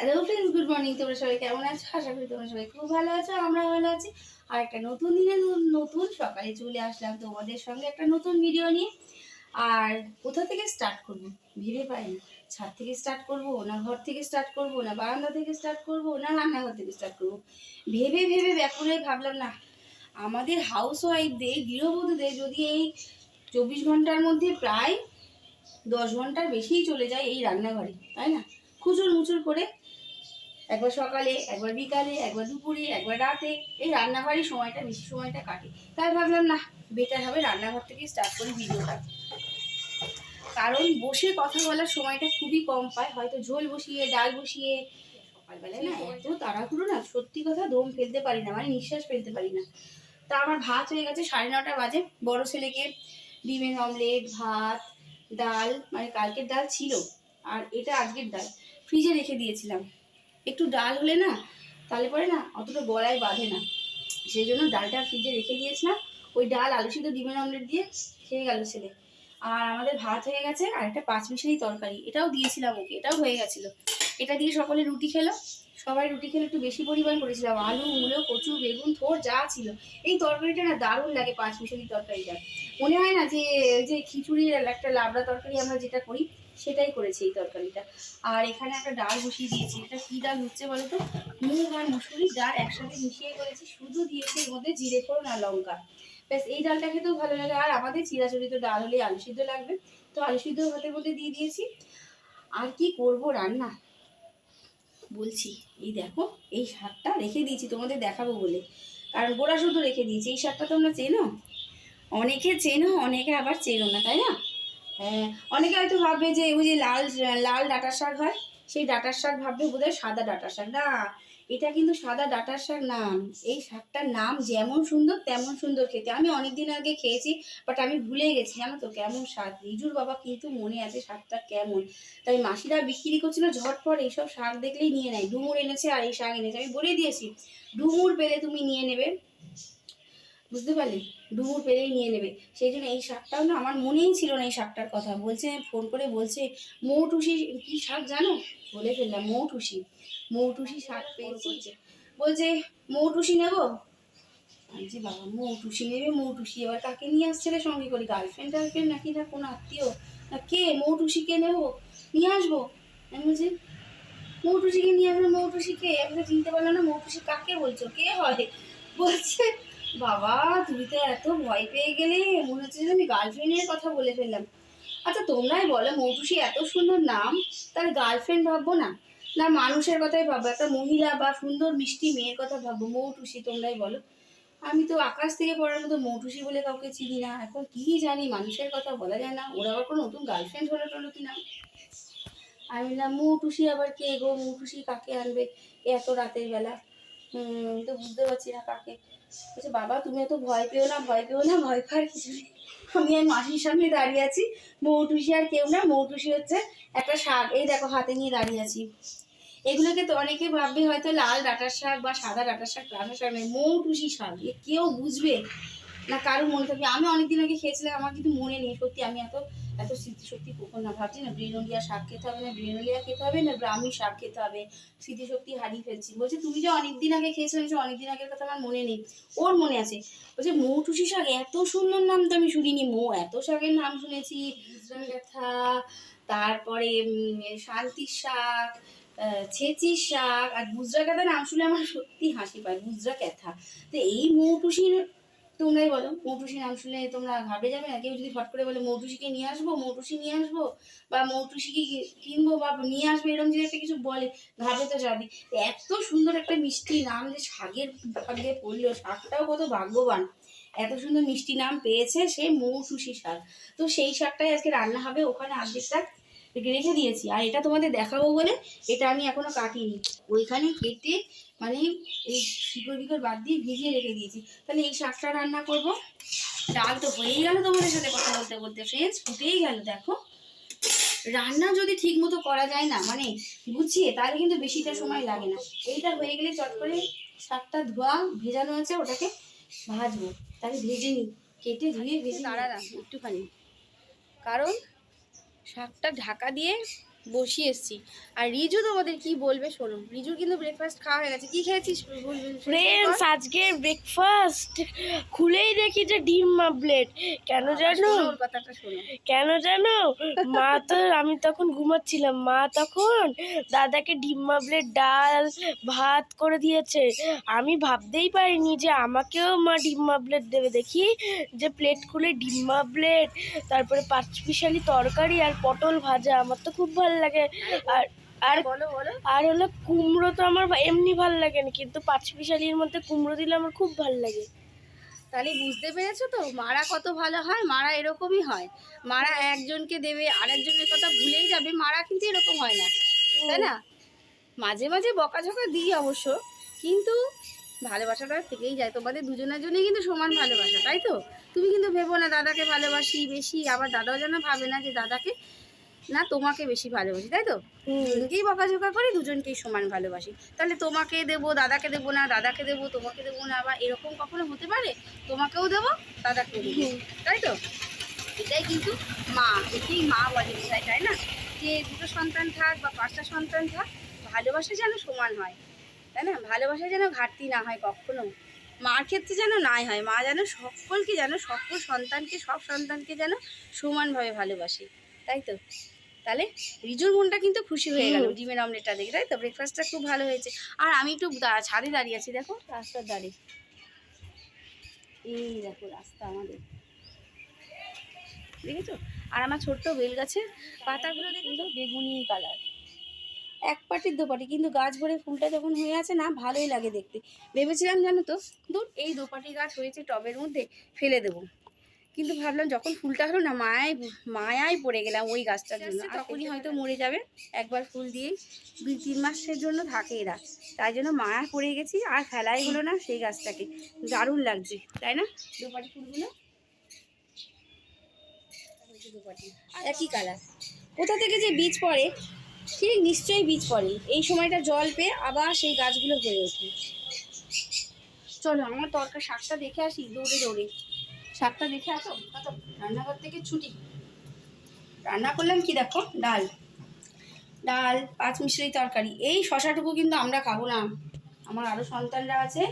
Hello friends good morning তোমরা সবাই কেমন আছো? আশা করি তোমরা সবাই খুব ভালো আছো আমরা ভালো আছি। আর একটা নতুন দিনে নতুন সকালে চলে আসলাম তোমাদের সঙ্গে একটা নতুন ভিডিও নিয়ে। আর কোথা থেকে স্টার্ট করব? ভেবে পাই না ছাদ থেকে স্টার্ট করব, না ঘর থেকে স্টার্ট করব, না বারান্দা থেকে স্টার্ট করব, না রান্নাঘর থেকে স্টার্ট করব? ভেবে ভেবে ব্যাকুলে ভাবলাম, না, আমাদের হাউস ওয়াইফদের গৃহবধূদের যদি এই চব্বিশ ঘণ্টার মধ্যে প্রায় দশ ঘণ্টার বেশিই চলে যায় এই রান্নাঘরে, তাই না? খুচুর মুচুর করে একবার সকালে, একবার বিকালে, একবার দুপুরে, একবার রাতে, এই রান্নাঘরেই সময়টা, বেশি সময়টা কাটে। তাই ভাবলাম না বেটার হবে রান্নাঘর থেকে স্টার্ট করি ভিডিওটা। কারণ বসে কথা বলার সময়টা খুবই কম পায়। হয়তো ঝোল বসিয়ে, ডাল বসিয়ে সকালবেলায় না, এত তাড়াহুড়ো না, সত্যি কথা দম ফেলতে পারি না মানে নিঃশ্বাস ফেলতে পারি না। তা আমার ভাত হয়ে গেছে, সাড়ে নটা বাজে। বড় ছেলেকে ডিমের অমলেট ভাত, ডাল মানে কালকের ডাল ছিল, আর এটা আজকের ডাল। ফ্রিজে রেখে দিয়েছিলাম। একটু ডাল হলে না, তাহলে পরে না অতটা গলায় বাঁধে না। সেই জন্য ডালটা ফ্রিজে রেখে দিয়েছিলাম ওই ডাল আলু সিদ্ধ ডিমের অমলেট দিয়ে খেয়ে গেল ছেলে। আর আমাদের ভাত হয়ে গেছে, আর একটা পাঁচ মিশালি তরকারি, এটাও দিয়েছিলাম ওকে, এটাও হয়ে গেছিল। এটা দিয়ে সকলে রুটি খেলো, সবাই রুটি খেলে একটু বেশি পরিমাণ করেছিলাম, আলু, মূলো, কচু, বেগুন, থোর, যা ছিল। এই তরকারিটা না দারুণ লাগে পাঁচ মিশালি তরকারিটা। মনে হয় না যে যে খিচুড়ির একটা লাবড়া তরকারি আমরা যেটা করি সেটাই করেছি এই তরকারিটা। আর এখানে একটা ডাল বসিয়ে দিয়েছি। এটা কী ডাল হচ্ছে বলো তো মুগ আর মুসুরির ডাল একসাথে মিশিয়ে করেছি। শুধু দিয়েছি এর মধ্যে জিরে, ফোড়ন আর লঙ্কা। ব্যাস, এই ডালটা খেতেও ভালো লাগে। আর আমাদের চিরাচরিত ডাল হলে আলু সিদ্ধ লাগবে। তো আলু সিদ্ধ ভাতের মধ্যে দিয়ে দিয়েছি। আর কি করব রান্না? বলছি, এই দেখো, এই শাকটা রেখে দিয়েছি তোমাদের দেখাবো বলে। কারণ গোড়া শুধু রেখে দিয়েছি। এই শাকটা তোমরা চেনো? অনেকে চেনো, অনেকে আবার চেনো না, তাই না? অনেকে হয়তো ভাববে যে ওই যে লাল লাল ডাটার শাক হয়, সেই ডাটার শাক ভাববে বোধহয় সাদা ডাটার শাক। না, এটা কিন্তু সাদা ডাটার শাক নাম এই শাকটার নাম যেমন সুন্দর, তেমন সুন্দর খেতে। আমি অনেক দিন আগে খেয়েছি বাট আমি ভুলে গেছি, জানো তো কেমন স্বাদ। রিজুর বাবা কিন্তু মনে আছে শাকটা কেমন। তাই মাসিরা বিক্রি করছিল ঝটপট এইসব শাক দেখলেই নিয়ে নেয়। ডুমুর এনেছে আর এই শাক এনেছে। আমি বলে দিয়েছি, ডুমুর পেলে তুমি নিয়ে নেবে। বুঝতে পারলি? ডুমুর পেলেই নিয়ে নেবে। সেই জন্য এই শাকটাও না আমার মনেই ছিল না এই শাকটার কথা। বলছে, ফোন করে বলছে, মৌটুসি কি শাক জানো? বলে ফেললাম, মৌটুসি। মৌটুসি শাক পেয়েছি। বলছে, মৌটুসি নেব? বলছি বাবা, মৌটুসি নেবে, মৌটুসি। এবার কাকে নিয়ে আসছে রে সঙ্গে করে? গার্লফ্রেন্ড টার্লফ্রেন্ড নাকি না কোনো আত্মীয়? না কে? মৌটুসি কে নেব? নিয়ে আসব? আমি বলছি, মৌটুসিকে নিয়ে আসব? মৌটুসিকে আমি তো চিনতে পারলাম না মৌটুসি কাকে বলছো? কে হয়? বলছে বাবা, তুমি তো এত ভয় পেয়ে গেলে। মনে হচ্ছে যে আমি গার্লফ্রেন্ডের কথা বলে ফেললাম। আচ্ছা তোমরাই বলো, মৌটুসি এত সুন্দর নাম, তার গার্লফ্রেন্ড ভাববো না? না, মানুষের কথাই ভাববো, একটা মহিলা বা সুন্দর, মিষ্টি মেয়ের কথা ভাববো। মৌটুসি, তোমরাই বলো। আমি তো আকাশ থেকে পড়ার মতো মৌটুসি বলে কাউকে চিনি না। এখন কি জানি মানুষের কথা বলা যায় না। ওরা আবার কোনো নতুন গার্লফ্রেন্ড হলো টলো কিনা আমি বললাম, মৌটুসি আবার কে গো? মৌটুসি কাকে আনবে? এত রাতের বেলা। তো বুঝতে পারছি না কাকে। বলছে, বাবা, তুমি এত ভয় পেও না, ভয় পেও না, ভয় পাওয়ার কিছু নেই। আমি আর মাসির সামনে দাঁড়িয়ে আছি। মৌটুসি আর কেউ না, মৌটুসি হচ্ছে একটা শাক। এই দেখো, হাতে নিয়ে দাঁড়িয়ে আছি। এগুলোকে তো অনেকে ভাববে হয়তো লাল ডাটার শাক বা সাদা ডাটার শাক ডাটার শাক নয়, মৌটুসি শাক। এ কেউ বুঝবে? না কারও মনে থাকবে আমি অনেকদিন আগে খেয়েছিলাম আমার কিন্তু মনে নেই সত্যি আমি এত এত স্মৃতিশক্তি কখন না ভাবছি না ব্রিনোলিয়া শাক খেতে হবে না ব্রিনোলিয়া খেতে হবে না ব্রাহ্মী শাক খেতে হবে। স্মৃতিশক্তি হারিয়ে ফেলছি। বলছে তুমি যে অনেকদিন আগে খেয়েছো যে অনেকদিন আগের কথা আমার মনে নেই ওর মনে আছে? বলছে মৌটুসি শাক এত সুন্দর নাম তো আমি শুনিনি মৌ এত শাকের নাম শুনেছি। ব্যথা তারপরে শান্তির শাক ছেচির শাক আর গুজরা ক্যাথা নাম শুনে আমার সত্যি হাসি পায় গুজরা ক্যাথা তো এই মৌটুসির তোমরাই বলো, মৌটুসি নাম শুনলে তোমরা ঘাবড়ে যাবে না? কেউ যদি ফট করে বলে, মৌটুসিকে নিয়ে আসব, মৌটুসি নিয়ে আসব, বা মৌটুসিকে কিনবো, বা নিয়ে আসব এরকম যদি একটা কিছু বলে, ঘাবড়ে তো যাবে এত সুন্দর একটা মিষ্টি নাম যে শাকের ভাগ্যে পড়ল, শাকটাও কত ভাগ্যবান। এত সুন্দর মিষ্টি নাম পেয়েছে সে মৌটুসি শাক। তো সেই শাকটাই আজকে রান্না হবে, ওখানে অর্ধেকটা রেখে দিয়েছি। আর এটা তোমাদের দেখাবো বলে এটা আমি এখনও কাটিনি। ওইখানে কেটে মানে এই শিকড় বিকড় বাদ দিয়ে ভিজিয়ে রেখে দিয়েছি। তাহলে এই শাকটা রান্না করব। ডাল তো হয়েই গেল তোমাদের সাথে কথা বলতে বলতে। ফ্রেন্ডস ফুটেই গেল, দেখো। রান্না যদি ঠিক মতো করা যায় না মানে গুছিয়ে, তাহলে কিন্তু বেশিটা সময় লাগে না। এইটা হয়ে গেলে চট করে শাকটা ধোয়া, ভেজানো আছে, ওটাকে ভাজবো। তাহলে ভেজে নিই। কেটে ধুয়ে ভেজে দাঁড়ালাম একটুখানি। কারণ শাকটা ঢাকা দিয়ে বসিয়ে এসছি। আর রিজু তোমাদের কি বলবে শোনো রিজুর কিন্তু ব্রেকফাস্ট খাওয়া হয়ে গেছে। কি খেয়েছিস? ফ্রেন্ডস আজকে ব্রেকফাস্ট খুলেই দেখি যে ডিম মাবলেট কেন জানো? ওর কথাটা শোনো। কেন জানো? মা তো আমি তখন ঘুমাচ্ছিলাম। মা তখন দাদাকে ডিম মাবলেট ডাল ভাত করে দিয়েছে। আমি ভাবতেই পারিনি যে আমাকেও মা ডিম মাবলেট দেবে। দেখি যে প্লেট খুলে ডিম মাবলেট তারপরে পাঁচমিশালি তরকারি আর পটল ভাজা। আমার তো খুব ভালো লাগে। আর আর আর হলো কুমড়ো তো আমার এমনি ভালো লাগে না কিন্তু পাঁচ পাঁচমিশালির মধ্যে কুমড়ো দিলে আমার খুব ভালো লাগে। তাহলে বুঝতে পেরেছ তো? মারা কত ভালো হয়? মারা এরকমই হয়। মারা একজনকে দেবে আরেকজনের কথা ভুলেই যাবে মারা কিন্তু এরকম হয় না। তাই না? মাঝে মাঝে বকাঝকা দিই অবশ্য কিন্তু ভালোবাসাটা থেকেই যায়। তোমাদের দুজনের জন্যই কিন্তু সমান ভালোবাসা তাই তো? তুমি কিন্তু ভেবো না দাদাকে ভালোবাসি বেশি। আবার দাদাও যেন ভাবে না যে দাদাকে না তোমাকে বেশি ভালোবাসি তাই তো? দুজনকেই বকাঝকা করি দুজনকেই সমান ভালোবাসি। তাহলে তোমাকে দেবো দাদাকে দেবো না দাদাকে দেবো তোমাকে দেবো না বা এরকম কখনো হতে পারে? তোমাকেও দেবো দাদাকেও দেবো। তাই তো? এটাই কিন্তু মা এটাই মা বলে বোঝায় তাই না? যে দুটো সন্তান থাক বা পাঁচটা সন্তান থাক ভালোবাসা যেন সমান হয় তাই না? ভালোবাসা যেন ঘাটতি না হয় কখনো। মার ক্ষেত্রে যেন নাই হয় মা যেন সকলকে যেন সকল সন্তানকে সব সন্তানকে যেন সমানভাবে ভালোবাসে। তাই তো? তাহলে রিজুর মনটা কিন্তু খুশি হয়ে গেল ডিমের অমলেটটা দেখে তাই তো? ব্রেকফাস্টটা খুব ভালো হয়েছে। আর আমি একটু ছাদে দাঁড়িয়ে আছি দেখো। রাস্তার দাঁড়িয়ে এই দেখো রাস্তা আমাদের। দেখেছ? আর আমার ছোট্ট বেল গাছের পাতাগুলো দেখো বেগুনি কালার। এক পাটির দোপাটি কিন্তু গাছ ভরে ফুলটা যখন হয়ে আছে না ভালোই লাগে দেখতে। ভেবেছিলাম জানো তো দূর এই দোপাটি গাছ হয়েছে টবের মধ্যে ফেলে দেবো। কিন্তু ভাবলাম যখন ফুলটা হলো না মায়ায় মায়ায় পড়ে গেলাম ওই গাছটার জন্য। তখনই হয়তো মরে যাবে। একবার ফুল দিয়ে দুই তিন মাসের জন্য থাকে এরা। তাই জন্য মায়া পড়ে গেছি আর ফেলাই হলো না সেই গাছটাকে। দারুণ লাগছে তাই না? দোপাটি ফুলগুলো? দোপাটি একই কালার কোথা থেকে যে বীজ পড়ে? ঠিক নিশ্চয়ই বীজ পড়ে। এই সময়টা জল পেয়ে আবার সেই গাছগুলো হয়ে ওঠে। চলো আমার তরকার শাকটা দেখে আসি দৌড়ে দৌড়ে। শাকটা দেখে আসো। রান্নাঘর থেকে ছুটি। রান্না করলাম কি দেখো? ডাল। ডাল, পাঁচ মিশরি তরকারি। এই শশাটুকু কিন্তু আমরা খাব না। আমার আরও সন্তানরা আছে।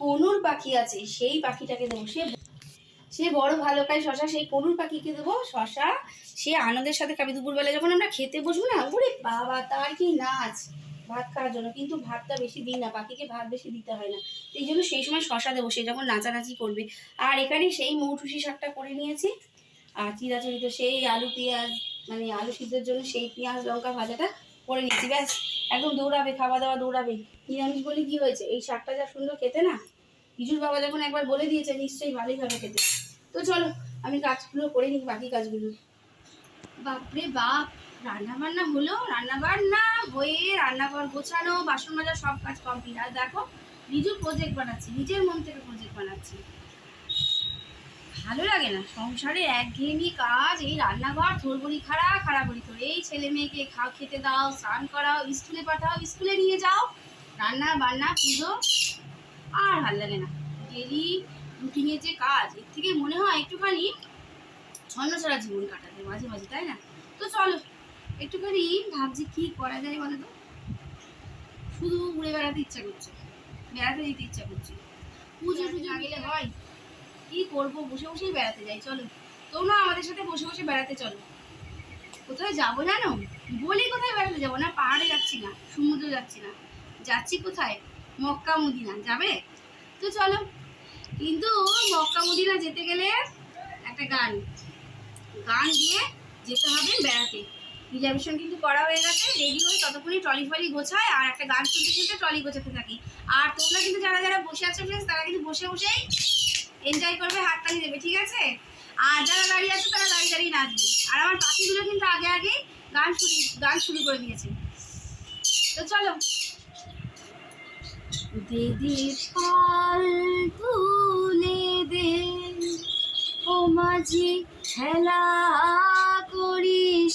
কনুর পাখি আছে। সেই পাখিটাকে দেবো। সে সে বড় ভালো খায় শশা। সেই কনুর পাখিকে দেবো শশা। সে আনন্দের সাথে খাবে। দুপুরবেলা যখন আমরা খেতে বসবো না, ওরে বাবা, তার কি নাচ? ভাত খাওয়ার জন্য, কিন্তু ভাতটা বেশি দিই না পাখিকে ভাত বেশি দিতে হয় না। এই জন্য সেই সময় শশা দেবো, সে যখন নাচানাচি করবে। আর এখানে সেই মৌঠুসি শাকটা করে নিয়েছি। আর চিরাচুরি তো সেই আলু পেঁয়াজ মানে আলু সিদ্ধের জন্য সেই পেঁয়াজ লঙ্কা ভাজাটা করে নিয়েছি। ব্যাস, একদম দৌড়াবে, খাওয়া দাওয়া দৌড়াবে। নিরামিষ বলে কি হয়েছে? এই শাকটা যা সুন্দর খেতে না? কিছুর বাবা যখন একবার বলে দিয়েছে, নিশ্চয়ই ভালোই ভাবে খেতে। তো চলো, আমি কাজগুলো করে নিই, বাকি কাজগুলো। বাপরে বাপ! রান্না বান্না হলো রান্না বান্না হয়ে রান্নাঘর গোছানো, বাসন মাজা, সব কাজ কমপ্লিট আর দেখো নিজের প্রজেক্ট বানাচ্ছি, নিজের মন থেকে প্রজেক্ট বানাচ্ছি। ভালো লাগে না সংসারে একঘেয়েমি কাজ, এই রান্নাঘর থোরবড়ি খাড়া খাড়া বড়ি তোর এই ছেলে মেয়েকে খাও খেতে দাও, স্নান করাও, স্কুলে পাঠাও, স্কুলে নিয়ে যাও। রান্না বান্না পুজো, আর ভালো লাগে না। ডেলি রুটিনের যে কাজ, এর থেকে মনে হয় একটুখানি ছন্ন ছাড়া জীবন কাটাতে, মাঝে মাঝে, তাই না? তো চলো একটুখানি ভাবছি কি করা যায় বলো তো শুধু ঘুরে বেড়াতে ইচ্ছা করছে। বেড়াতে যেতে ইচ্ছা করছে। পুজো টুজো গেলে হয়। কি করব? বসে বসেই বেড়াতে যাই চলো। তোমরা আমাদের সাথে বসে বসে বেড়াতে চলো। কোথায় যাব জানো? বলি কোথায় বেড়াতে যাব না? পাহাড়ে যাচ্ছি না সমুদ্র যাচ্ছি না। যাচ্ছি কোথায়? Mecca Medina. যাবে? তো চলো। কিন্তু মক্কা মদিনা যেতে গেলে একটা গান। গান দিয়ে যেতে হবে বেড়াতে। রিজার্ভেশন কিন্তু করা হয়ে গেছে রেডি হয়ে ততক্ষণই ট্রলি ফলি গোছায় আর একটা গান শুনতে শুনতে ট্রলি গোছাতে থাকি। আর তোমরা কিন্তু যারা যারা বসে আছো ফ্রেন্ডস তারা কিন্তু বসে বসেই এনজয় করবে, হাততালি দেবে, ঠিক আছে? আর যারা দাঁড়িয়ে আছে, তারা দাঁড়িয়ে দাঁড়িয়ে নাচবে। আর আমার পাখিগুলো কিন্তু আগে আগে গান শুরু গান শুরু করে দিয়েছে। তো চলো। দে দে ফল তুলে দে, ও মাঝি খেলা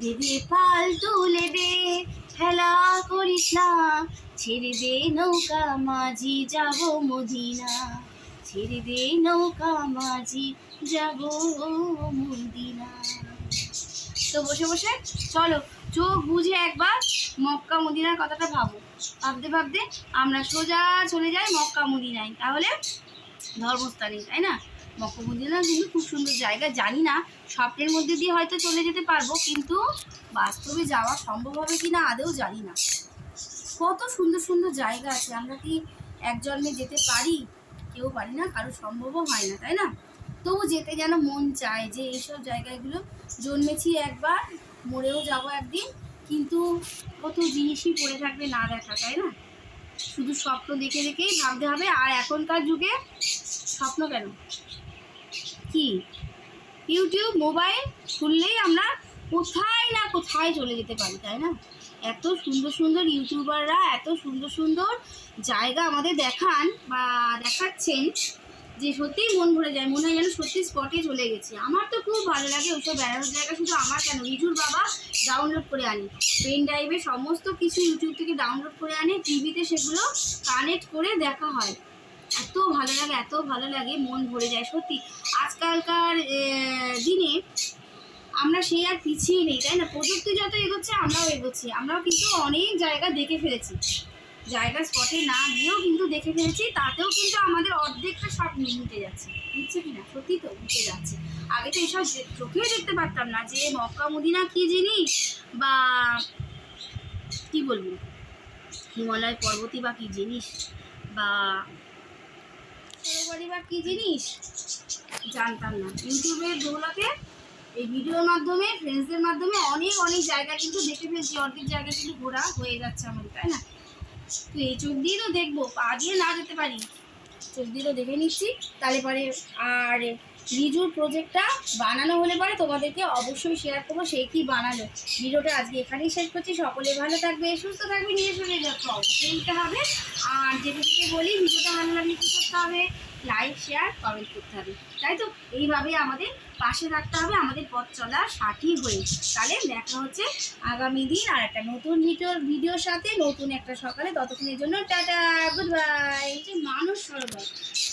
দে দে পাল তুলে দে হেলা করিস না। ছেড়ে দে নৌকা, মাঝি, যাব মদিনা। ছেড়ে দে নৌকা, মাঝি, যাব মদিনা। তো বসে বসে, চলো, চোখ বুঝে একবার মক্কা মদিনার কথাটা ভাবো। ভাবতে ভাবতে আমরা সোজা চলে যাই মক্কা মদিনায়। তাহলে ধর্মস্থানে, তাই না? মক্কা মদিনা কিন্তু খুব সুন্দর জায়গা। জানি না, স্বপ্নের মধ্যে দিয়ে হয়তো চলে যেতে পারব, কিন্তু বাস্তবে যাওয়া সম্ভব হবে কি না আদেও জানি না। কত সুন্দর সুন্দর জায়গা আছে, আমরা কি এক জন্মে যেতে পারি? কেউ পারি না, কারও সম্ভবও হয় না, তাই না? তবু যেতে যেন মন চায় যে এইসব জায়গাগুলো জন্মেছি একবার, মরেও যাব একদিন, কিন্তু কত জিনিসই পড়ে থাকবে না দেখা, তাই না? শুধু স্বপ্ন দেখে দেখেই ভাবতে হবে, আর এখনকার যুগে স্বপ্ন কেন? কি? ইউটিউব মোবাইল খুললেই আমরা কোথায় না কোথায় চলে যেতে পারি, তাই না? এত সুন্দর সুন্দর ইউটিউবাররা এত সুন্দর সুন্দর জায়গা আমাদের দেখান বা দেখাচ্ছেন যে সত্যিই মন ভরে যায়, মনে হয় যেন সত্যি স্পটে চলে গেছে। আমার তো খুব ভালো লাগে ওইসব বেড়ানোর জায়গা, শুধু আমার কেন? রিজুর বাবা ডাউনলোড করে আনি। পেন ড্রাইভে সমস্ত কিছু ইউটিউব থেকে ডাউনলোড করে আনে টিভিতে সেগুলো কানেক্ট করে দেখা হয়। এত ভালো লাগে, এত ভালো লাগে, মন ভরে যায়, সত্যি। আজকালকার দিনে আমরা সেই আর পিছিয়ে নেই, তাই না? প্রযুক্তি যত এগোচ্ছে, আমরাও এগোচ্ছি। আমরাও কিন্তু অনেক জায়গা দেখে ফেলেছি। জায়গা স্পটে না গিয়েও কিন্তু দেখে ফেলেছি, তাতেও কিন্তু আমাদের অর্ধেকটা সব মিটে যাচ্ছে। মিটছে কি না? সত্যি তো মিটে যাচ্ছে। আগে তো এইসব চোখেও দেখতে পারতাম না যে, মক্কা মদিনা কী জিনিস বা কি বলব? হিমালয় পর্বতী বা কী জিনিস বা সরোবরী বা কী জিনিস? জানতাম না। ইউটিউবের দৌলতে এই ভিডিওর মাধ্যমে ফ্রেন্ডসদের মাধ্যমে অনেক অনেক জায়গা কিন্তু দেখে ফেলছি। অর্ধেক জায়গা কিন্তু ঘোরা হয়ে যাচ্ছে আমাদের, তাই না? তো এই চোখ দিয়ে তো দেখব দিয়ে না যেতে পারি। চোখ দিয়ে তো দেখে নিচ্ছি, তাহলে পরে আর রিজুর প্রজেক্টটা বানানো হলে পরে তোমাদেরকে অবশ্যই শেয়ার করব, সে কি বানালো। ভিডিওটা আজকে এখানেই শেষ করছি, সকলে ভালো থাকবে, সুস্থ থাকবে, নিজের শরীরে যত্ন অবশ্যই নিতে হবে। আর যেটা থেকে বলি, ভিডিওটা ভালো লাগলে কী করতে হবে? লাইক শেয়ার কমেন্ট করতে হবে। তাই তো? এইভাবে আমাদের পাশে থাকতে হবে, আমাদের পথ চলা সাথী হয়ে। তাহলে দেখা হচ্ছে আগামী দিন আর একটা নতুন ভিডিও ভিডিওর সাথে, নতুন একটা সকালে। ততক্ষণের জন্য টাটা গুড বাই যে মানস সরোবর,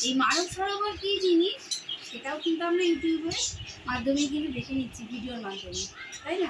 এই মানব সরোবর কী জিনিস? সেটাও কিন্তু আমরা ইউটিউবের মাধ্যমে কিন্তু দেখে নিচ্ছি ভিডিওর মাধ্যমে তাই না?